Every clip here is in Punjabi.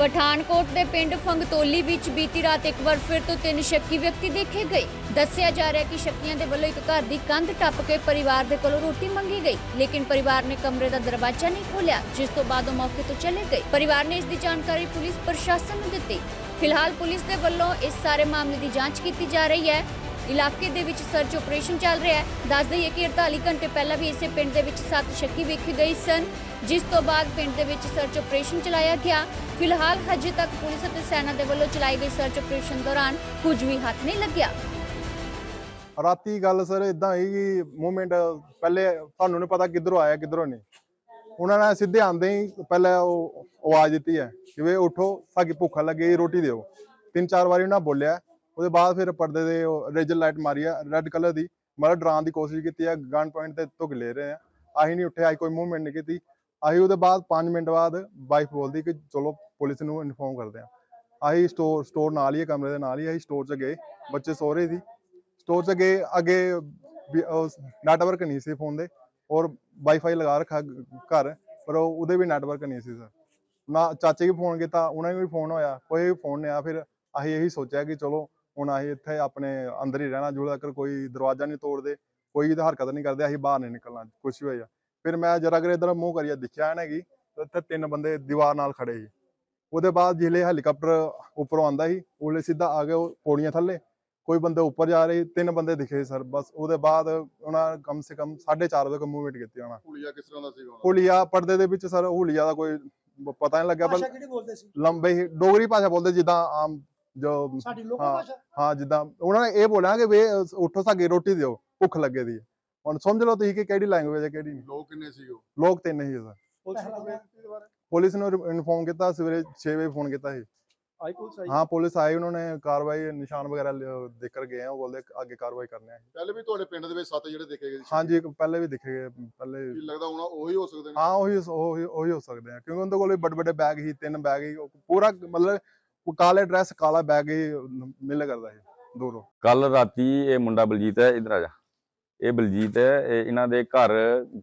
ਪਠਾਨਕੋਟ ਦੇ ਪਿੰਡ ਫੰਗਤੋਲੀ ਵਿੱਚ ਬੀਤੀ ਰਾਤ ਇੱਕ ਵਾਰ ਫਿਰ ਤੋਂ ਤਿੰਨ ਸ਼ੱਕੀ ਵਿਅਕਤੀ ਦੇਖੇ ਗਏ। ਦੱਸਿਆ ਜਾ ਰਿਹਾ ਕਿ ਸ਼ੱਕੀਆਂ ਦੇ ਵੱਲੋਂ ਇੱਕ ਘਰ ਦੀ ਕੰਧ ਟੱਪ ਕੇ ਪਰਿਵਾਰ ਦੇ ਕੋਲੋਂ ਰੋਟੀ ਮੰਗੀ ਗਈ, ਲੇਕਿਨ ਪਰਿਵਾਰ ਨੇ ਕਮਰੇ ਦਾ ਦਰਵਾਜ਼ਾ ਨਹੀਂ ਖੋਲ੍ਹਿਆ, ਜਿਸ ਤੋਂ ਬਾਅਦ ਉਹ ਮੌਕੇ ਤੋਂ ਚਲੇ ਗਏ। ਪਰਿਵਾਰ ਨੇ ਇਸ ਦੀ ਜਾਣਕਾਰੀ ਪੁਲਿਸ ਪ੍ਰਸ਼ਾਸਨ ਨੂੰ ਦਿੱਤੀ। ਫਿਲਹਾਲ ਪੁਲਿਸ ਦੇ ਵੱਲੋਂ ਇਸ ਸਾਰੇ ਮਾਮਲੇ ਦੀ ਜਾਂਚ ਕੀਤੀ ਜਾ ਰਹੀ ਹੈ। ਇਲਾਕੇ ਦੇ ਵਿੱਚ ਸਰਚ ਆਪਰੇਸ਼ਨ ਚੱਲ ਰਿਹਾ ਹੈ। ਦੱਸ ਦਈਏ ਕਿ 48 ਘੰਟੇ ਪਹਿਲਾਂ ਵੀ ਇਸੇ ਪਿੰਡ ਦੇ ਵਿੱਚ ਸੱਤ ਸ਼ੱਕੀ ਵੇਖੇ ਗਏ ਸਨ, ਜਿਸ ਤੋਂ ਬਾਅਦ ਪਿੰਡ ਦੇ ਵਿੱਚ ਸਰਚ ਆਪਰੇਸ਼ਨ ਚਲਾਇਆ ਗਿਆ। ਫਿਲਹਾਲ ਹਜੇ ਤੱਕ ਪੁਲਿਸ ਅਤੇ ਸੈਨਾ ਦੇ ਵੱਲੋਂ ਚਲਾਈ ਗਈ ਸਰਚ ਆਪਰੇਸ਼ਨ ਦੌਰਾਨ ਕੁਝ ਵੀ ਹੱਥ ਨਹੀਂ ਲੱਗਿਆ। ਰਾਤੀ ਗੱਲ ਸਰ ਇਦਾਂ ਹੋਈ ਕਿ ਮੂਵਮੈਂਟ ਪਹਿਲੇ ਤੁਹਾਨੂੰ ਨਹੀਂ ਪਤਾ ਕਿੱਧਰੋਂ ਆਇਆ, ਕਿੱਧਰੋਂ ਨਹੀਂ। ਉਹਨਾਂ ਨੇ ਸਿੱਧੇ ਆਂਦੇ ਹੀ ਪਹਿਲਾਂ ਉਹ ਆਵਾਜ਼ ਦਿੱਤੀ ਹੈ ਕਿ ਵੇ ਉਠੋ, ਸਾਡੀ ਭੁੱਖ ਲੱਗੀ, ਰੋਟੀ ਦਿਓ। ਤਿੰਨ ਚਾਰ ਵਾਰੀ ਉਹਨਾਂ ਬੋਲਿਆ। ਉਹਦੇ ਬਾਅਦ ਫਿਰ ਪਰਦੇ ਦੇ ਰੇਜਰ ਲਾਈਟ ਮਾਰੀ ਆ ਰੈੱਡ ਕਲਰ ਦੀ। ਮਤਲਬ ਡਰਾਉਣ ਦੀ ਕੋਸ਼ਿਸ਼ ਕੀਤੀ ਹੈ ਗਨ ਪੁਆਇੰਟ ਤੇ ਧੁੱਕ ਲੈ ਰਹੇ ਆ। ਅਸੀਂ ਨਹੀਂ ਉੱਠੇ ਅਸੀਂ ਕੋਈ ਮੂਵਮੈਂਟ ਨਹੀਂ ਕੀਤੀ। ਅਸੀਂ ਉਹਦੇ ਬਾਅਦ 5 ਮਿੰਟ ਬਾਅਦ ਵਾਈਫ ਬੋਲਦੀ ਕਿ ਚਲੋ ਪੁਲਿਸ ਨੂੰ ਇਨਫੋਰਮ ਕਰਦੇ ਆ। ਅਸੀਂ ਸਟੋਰ ਸਟੋਰ ਨਾਲ ਹੀ ਕਮਰੇ ਦੇ ਨਾਲ ਹੀ ਅਸੀਂ ਸਟੋਰ 'ਚ ਗਏ। ਬੱਚੇ ਸੋ ਰਹੇ ਸੀ। ਸਟੋਰ 'ਚ ਗਏ, ਅੱਗੇ ਨੈਟਵਰਕ ਨਹੀਂ ਸੀ ਫੋਨ ਦੇ। ਔਰ ਵਾਈਫਾਈ ਲਗਾ ਰੱਖਾ ਘਰ, ਪਰ ਉਹਦੇ ਵੀ ਨੈਟਵਰਕ ਨਹੀਂ ਸੀ ਸਰ ਨਾ, ਚਾਚੇ ਵੀ ਫੋਨ ਕੀਤਾ, ਉਹਨਾਂ ਨੂੰ ਵੀ ਫੋਨ ਹੋਇਆ, ਕੋਈ ਵੀ ਫੋਨ ਨਹੀਂ ਆਇਆ। ਫਿਰ ਅਸੀਂ ਇਹੀ ਸੋਚਿਆ ਕਿ ਚਲੋ ਹੁਣ ਅਸੀਂ ਇੱਥੇ ਆਪਣੇ ਅੰਦਰ ਹੀ ਰਹਿਣਾ ਜਦੋਂ ਤੱਕ ਕੋਈ ਦਰਵਾਜ਼ਾ ਨਹੀਂ ਤੋੜਦੇ ਕੋਈ ਇਹਦਾ ਹਰਕਤ ਨਹੀਂ ਕਰਦੇ ਅਸੀਂ ਬਾਹਰ ਨਹੀਂ ਨਿਕਲਣਾ ਕੁਛ ਵੀ ਹੋਇਆ। ਫਿਰ ਮੈਂ ਜਰਾ ਕਰ ਇਧਰ ਮੂੰਹ ਕਰੀਆ ਦੇਖਿਆ ਨਾ ਕਿ ਇੱਥੇ ਤਿੰਨ ਬੰਦੇ ਦੀਵਾਰ ਨਾਲ ਖੜੇ ਸੀ। ਉਹਦੇ ਬਾਅਦ ਜਿਹੜੇ ਹੈਲੀਕਾਪਟਰ ਉੱਪਰੋਂ ਆਂਦਾ ਸੀ ਉਹਲੇ ਸਿੱਧਾ ਆ ਗਏ ਉਹ ਪੌੜੀਆਂ ਥੱਲੇ ਕੋਈ ਬੰਦੇ ਉੱਪਰ ਜਾ ਰਹੇ ਤਿੰਨ ਬੰਦੇ ਦਿਖੇ ਸਰ ਬਸ ਉਹਦੇ ਬਾਅਦ ਉਹਨਾਂ ਕਮ ਸੇ ਕਮ 4:30 ਵਜੇ ਮੂਵਮੈਂਟ ਕੀਤੀ ਉਹਨਾਂ ਹੁਲੀਆ ਕਿਸ ਤਰ੍ਹਾਂ ਦਾ ਸੀਗਾ ਉਹਨਾਂ ਹੁਲੀਆ ਪਰਦੇ ਦੇ ਵਿੱਚ ਸਰ ਹੁਲੀਆ ਦਾ ਕੋਈ ਪਤਾ ਨਹੀਂ ਲੱਗਿਆ ਪਰ ਕਿਹੜੀ ਬੋਲਦੇ ਸੀ? ਲੰਬੇ ਹੀ ਡੋਗਰੀ ਭਾਸ਼ਾ ਬੋਲਦੇ ਜਿੱਦਾਂ ਆਮ ਜੋ ਸਾਡੀ ਲੋਕਲ ਹਾਂ। ਭਾਸ਼ਾ। ਹਾਂ ਜਿੱਦਾਂ ਉਹਨਾਂ ਨੇ ਇਹ ਬੋਲਿਆ ਕਿ ਵੇ ਉੱਠੋ ਸਾਡੀ ਰੋਟੀ ਦਿਓ ਭੁੱਖ ਲੱਗੇ ਦੀ ਹੈ। ਹੁਣ ਸਮਝ ਲਓ ਤੁਸੀਂ ਕਿ ਕਿਹੜੀ ਲੈਂਗੁਏਜ ਹੈ ਕਿਹੜੀ ਨਹੀਂ। ਦਾ? ਲੋਕ ਕਿੰਨੇ ਸੀਗੇ? ਉਹ ਲੋਕ ਤਿੰਨ ਹੀ ਹੈ ਸਰ। ਪੁਲਿਸ ਨੂੰ complaint ਕੀਤੀ ਦੁਬਾਰਾ? ਪੁਲਿਸ ਨੂੰ ਇਨਫੋਰਮ ਕੀਤਾ ਸਵੇਰੇ 6 ਵਜੇ ਫੋਨ ਕੀਤਾ ਸੀ। ਆਈ ਪੁਲਿਸ ਆਈ? ਹਾਂ ਪੁਲਿਸ ਆਈ ਉਹਨਾਂ ਨੇ ਕਾਰਵਾਈ ਨਿਸ਼ਾਨ ਵਗੈਰਾ ਲਿ- ਦੇਖ ਕਰ ਗਏ ਆ ਉਹ ਬੋਲਦੇ ਅੱਗੇ ਕਾਰਵਾਈ ਕਰਨੇ ਆ ਪਹਿਲੇ ਵੀ ਤੁਹਾਡੇ ਪਿੰਡ ਦੇ ਵਿੱਚ ਸੱਤ ਜਿਹੜੇ ਦੇਖੇ ਗਏ ਸੀ? ਹਾਂਜੀ ਇੱਕ ਪਹਿਲੇ ਵੀ ਦਿਖੇ ਗਏ ਪਹਿਲੇ ਕੀ ਲੱਗਦਾ ਹੁਣ ਉਹੀ ਹੋ ਸਕਦੇ ਨੇ? ਹਾਂ ਉਹੀ ਉਹੀ ਉਹੀ ਹੋ ਸਕਦੇ ਆ ਕਿਉਂਕਿ ਕੋਲ ਵੀ ਵੱਡੇ ਵੱਡੇ ਬੈਗ ਹੀ ਤਿੰਨ ਬੈਗ ਹੀ ਉਹ ਪੂਰਾ ਮਤਲਬ ਉਹ ਕਾਲੇ ਡਰੈਸ ਕਾਲਾ ਬੈਗ ਹੀ ਮਿਲ ਕਰਦਾ ਸੀ ਦੂਰੋਂ। ਕੱਲ ਰਾਤੀ ਇਹ ਮੁੰਡਾ ਬਲਜੀਤ ਹੈ, ਇਧਰ ਆ ਜਾ। ਇਹ ਬਲਜੀਤ ਹੈ, ਇਹ ਇਹਨਾਂ ਦੇ ਘਰ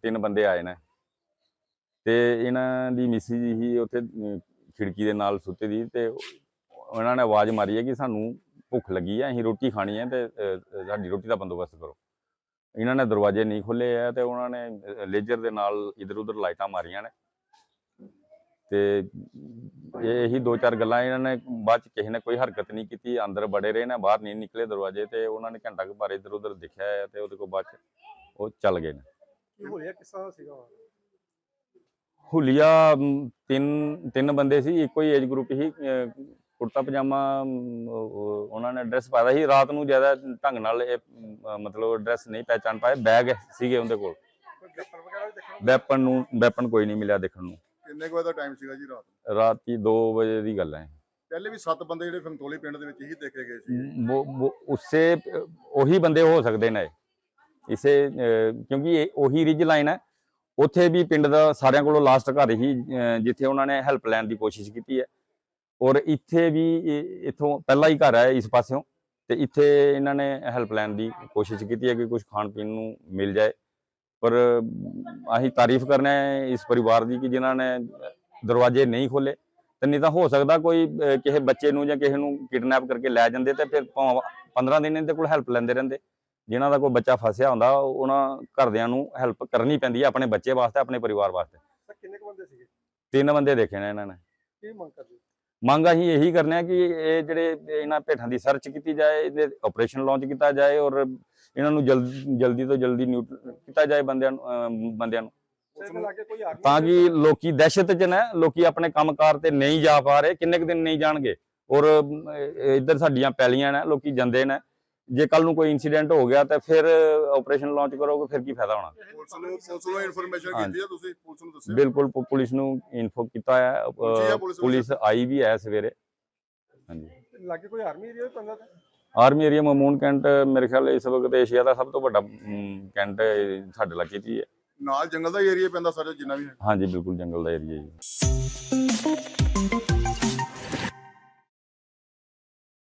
ਤਿੰਨ ਬੰਦੇ ਆਏ ਨੇ। ਤੇ ਇਹਨਾਂ ਦੀ ਮਿਸੀ ਜੀ ਹੀ ਉੱਥੇ ਖਿੜਕੀ ਦੇ ਨਾਲ ਸੁੱਤੇ ਦੀ, ਤੇ ਉਹਨਾਂ ਨੇ ਆਵਾਜ਼ ਮਾਰੀ ਹੈ ਕਿ ਸਾਨੂੰ ਭੁੱਖ ਲੱਗੀ ਹੈ, ਅਸੀਂ ਰੋਟੀ ਖਾਣੀ ਹੈ ਤੇ ਸਾਡੀ ਰੋਟੀ ਦਾ ਬੰਦੋਬਸਤ ਕਰੋ। ਇਹਨਾਂ ਨੇ ਦਰਵਾਜ਼ੇ ਨਹੀਂ ਖੋਲੇ ਆ ਤੇ ਉਹਨਾਂ ਨੇ ਲੇਜ਼ਰ ਦੇ ਨਾਲ ਇਧਰ ਉਧਰ ਲਾਈਟਾਂ ਮਾਰੀਆਂ ਨੇ। ਤੇ ਇਹ ਦੋ ਚਾਰ ਗੱਲਾਂ ਇਹਨਾਂ ਨੇ ਬਾਅਦ ਚ ਕਿਸੇ ਨੇ ਕੋਈ ਹਰਕਤ ਨਹੀਂ ਕੀਤੀ ਅੰਦਰ ਬੜੇ ਰਹੇ ਨੇ ਬਾਹਰ ਨਹੀਂ ਨਿਕਲੇ ਦਰਵਾਜ਼ੇ ਤੇ ਉਹਨਾਂ ਨੇ ਘੰਟਾ ਕੁ ਬਾਰੇ ਇਧਰ ਉਧਰ ਦੇਖਿਆ ਤੇ ਉਹਦੇ ਕੋਲ ਬਾਅਦ ਚ ਉਹ ਚੱਲ ਗਏ ਨੇ। ਕੀ ਹੋਇਆ ਕਿਸ ਤਰ੍ਹਾਂ ਸੀਗਾ ਉਹ? ਹੁਲੀਆ ਤਿੰਨ ਤਿੰਨ ਬੰਦੇ ਸੀ ਇੱਕੋ ਹੀ ਏਜ ਗਰੁੱਪ ਸੀ ਕੁੜਤਾ ਪਜਾਮਾ ਉਹਨਾਂ ਨੇ ਐਡਰੈਸ ਪਾਇਆ ਸੀ ਰਾਤ ਨੂੰ ਜ਼ਿਆਦਾ ਢੰਗ ਨਾਲ ਇਹ ਮਤਲਬ ਐਡਰੈਸ ਨਹੀਂ ਪਹਿਚਾਨ ਪਾਏ ਬੈਗ ਸੀਗੇ ਉਹਦੇ ਕੋਲ। ਵੈਪਨ ਨੂੰ ਵੈਪਨ ਕੋਈ ਨਹੀਂ ਮਿਲਿਆ ਦੇਖਣ ਨੂੰ। ਕਿੰਨੇ ਕੁ ਵਜੇ ਦਾ ਟਾਈਮ ਸੀਗਾ ਜੀ ਰਾਤ ਰਾਤੀ 2 ਵਜੇ ਦੀ ਗੱਲ ਹੈ ਪਹਿਲੇ ਵੀ ਸੱਤ ਬੰਦੇ ਜਿਹੜੇ ਫੰਤੋਲੀ ਪਿੰਡ ਦੇ ਵਿੱਚ ਹੀ ਦੇਖੇ ਗਏ ਸੀ वो वो उससे अ, ਉਹੀ ਬੰਦੇ ਹੋ ਸਕਦੇ ਨੇ ਇਸੇ ਅ, ਕਿਉਂਕਿ ਇਹ ਉਹੀ ਰਿਜ ਲਾਈਨ ਹੈ ਉੱਥੇ ਵੀ ਪਿੰਡ ਦਾ ਸਾਰਿਆਂ ਕੋਲੋਂ ਲਾਸਟ ਘਰ ਹੀ ਅ, ਜਿੱਥੇ ਉਹਨਾਂ ਨੇ ਹੈਲਪ ਲੈਣ ਦੀ ਕੋਸ਼ਿਸ਼ ਕੀਤੀ ਹੈ ਔਰ ਇੱਥੇ ਵੀ ਇਹ- ਇੱਥੋਂ ਪਹਿਲਾ ਹੀ ਘਰ ਹੈ ਇਸ ਪਾਸਿਓਂ ਤੇ ਇੱਥੇ ਇਹਨਾਂ ਨੇ ਹੈਲਪ ਲੈਣ ਦੀ ਕੋਸ਼ਿਸ਼ ਕੀਤੀ ਹੈ ਕਿ ਕੁਝ ਖਾਣ ਪੀਣ ਨੂੰ ਮਿਲ ਜਾਏ ਪਰ ਅਸੀਂ ਤਾਰੀਫ ਕਰਨਾ ਹੈ ਇਸ ਪਰਿਵਾਰ ਦੀ ਕਿ ਜਿਨ੍ਹਾਂ ਨੇ ਦਰਵਾਜ਼ੇ ਨਹੀਂ ਖੋਲੇ ਤੇ ਨਹੀਂ ਤਾਂ ਹੋ ਸਕਦਾ ਕੋਈ ਕਿਸੇ ਬੱਚੇ ਨੂੰ ਜਾਂ ਕਿਸੇ ਨੂੰ ਕਿਡਨੈਪ ਕਰਕੇ ਲੈ ਜਾਂਦੇ ਤੇ ਫਿਰ ਭਾਵੇਂ 15 ਦਿਨ ਇਹਦੇ ਕੋਲ ਹੈਲਪ ਲੈਂਦੇ ਰਹਿੰਦੇ। ਜਿਨ੍ਹਾਂ ਦਾ ਕੋਈ ਬੱਚਾ ਫਸਿਆ ਹੁੰਦਾ ਉਹਨਾਂ ਘਰਦਿਆਂ ਨੂੰ ਹੈਲਪ ਕਰਨੀ ਪੈਂਦੀ ਹੈ ਆਪਣੇ ਬੱਚੇ ਵਾਸਤੇ ਆਪਣੇ ਪਰਿਵਾਰ ਵਾਸਤੇ। ਸਰ ਕਿੰਨੇ ਕੁ ਬੰਦੇ ਸੀਗੇ? ਤਿੰਨ ਬੰਦੇ ਦੇਖੇ ਨੇ ਇਹਨਾਂ ਨੇ। ਕੀ ਮੰਗ ਕਰਦੇ ਮੰਗ ਅਸੀਂ ਇਹੀ ਕਰਨੇ ਆ ਕਿ ਇਹ ਜਿਹੜੇ ਇਹਨਾਂ ਭੇਠਾਂ ਦੀ ਸਰਚ ਕੀਤੀ ਜਾਏ ਇਹਦੇ ਆਪਰੇਸ਼ਨ ਲਾਂਚ ਕੀਤਾ ਜਾਏ ਔਰ ਇਹਨਾਂ ਨੂੰ ਜਲਦੀ ਜਲਦੀ ਤੋਂ ਜਲਦੀ ਨਿਊਟ ਕੀਤਾ ਜਾਏ ਬੰਦਿਆਂ ਨੂੰ ਬੰਦਿਆਂ ਨੂੰ। ਤਾਂ ਕਿ ਲੋਕੀ ਦਹਿਸ਼ਤ 'ਚ ਨੇ ਲੋਕੀ ਆਪਣੇ ਕੰਮਕਾਰ ਤੇ ਨਹੀਂ ਜਾ ਪਾ ਰਹੇ ਕਿੰਨੇ ਕੁ ਦਿਨ ਨਹੀਂ ਜਾਣਗੇ। ਔਰ ਇੱਧਰ ਸਾਡੀਆਂ ਪੈਲੀਆਂ ਨੇ ਲੋਕੀ ਜਾਂਦੇ ਨੇ। ਜੇ ਕੱਲ ਨੂੰ ਕੋਈ ਇਨਸੀਡੈਂਟ ਹੋ ਗਿਆ ਤਾਂ ਫਿਰ ਆਪਰੇਸ਼ਨ ਲਾਂਚ ਕਰੋਗੇ ਫਿਰ ਕੀ ਫਾਇਦਾ ਹੋਣਾ? ਪੁਲਿਸ ਨੂੰ ਪੁਲਿਸ ਨੂੰ ਇਨਫੋਰਮੇਸ਼ਨ ਹਾਂਜੀ। ਕੀਤੀ ਹੈ ਤੁਸੀਂ? ਪੁਲਿਸ ਨੂੰ ਦੱਸਿਆ? ਬਿਲਕੁਲ ਪੁਲਿਸ ਨੂੰ ਇਨਫੋ ਕੀਤਾ ਹੈ ਪੁਲਿਸ ਆਈ ਵੀ ਹੈ ਸਵੇਰੇ। ਹਾਂਜੀ। ਲਾਗੇ ਕੋਈ ਆਰਮੀ ਏਰੀਆ ਪੈਂਦਾ ਤਾਂ? ਆਰਮੀ ਏਰੀਆ ਮਮੂਨ ਕੈਂਟ ਮੇਰੇ ਖਿਆਲ ਇਸ ਵਕਤ ਏਸ਼ੀਆ ਦਾ ਸਭ ਤੋਂ ਵੱਡਾ ਕੈਂਟ ਸਾਡੇ ਇਲਾਕੇ 'ਚ ਹੀ ਹੈ। ਨਾਲ ਜੰਗਲ ਦਾ ਏਰੀਆ ਪੈਂਦਾ ਸਾਰੇ ਜਿੰਨਾ ਵੀ ਹੈ। ਹਾਂਜੀ ਬਿਲਕੁਲ ਜੰਗਲ ਦਾ ਏਰੀਆ ਜੀ